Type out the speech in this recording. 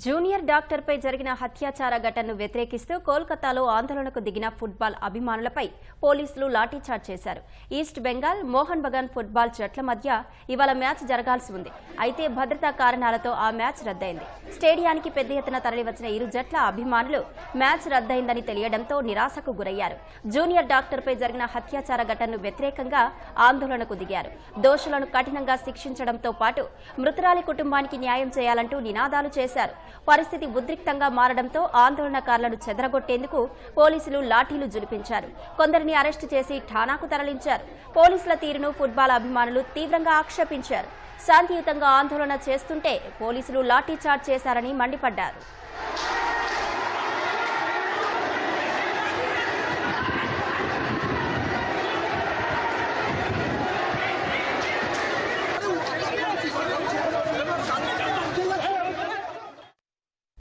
Junior డాక్టర్పై జరిగిన హత్యాచార ఘటనను వ్యతిరేకిస్తూ కోల్కతాలో ఆందోళనకు దిగిన ఫుట్బాల్ అభిమానులపై పోలీసులు లాఠీచార్జ్ చేశారు. ఈస్ట్ బెంగాల్ మోహన్ బగాన్ ఫుట్బాల్ జట్ల మధ్య ఇవాళ మ్యాచ్ జరగాల్సి ఉంది. అయితే భద్రతా కారణాలతో ఆ మ్యాచ్ రద్దయింది. స్టేడియానికి పెద్ద ఎత్తున తరలివచ్చిన ఇరు జట్ల అభిమానులు మ్యాచ్ రద్దయిందని తెలియడంతో నిరాశకు గురయ్యారు. జూనియర్ డాక్టర్పై జరిగిన హత్యాచార ఘటనను వ్యతిరేకంగా ఆందోళనకు దిగారు. దోషులను కఠినంగా శిక్షించడంతో పాటు మృతురాలి కుటుంబానికి న్యాయం చేయాలంటూ నినాదాలు చేశారు. పరిస్థితి ఉద్రిక్తంగా మారడంతో ఆందోళనకారులను చెదరగొట్టేందుకు పోలీసులు లాఠీలు జులిపించారు. కొందరిని అరెస్టు చేసి ఠానాకు తరలించారు. పోలీసుల తీరును ఫుట్బాల్ అభిమానులు తీవ్రంగా ఆక్షేపించారు. శాంతియుతంగా ఆందోళన చేస్తుంటే పోలీసులు లాఠీచార్జ్ చేశారని మండిపడ్డారు.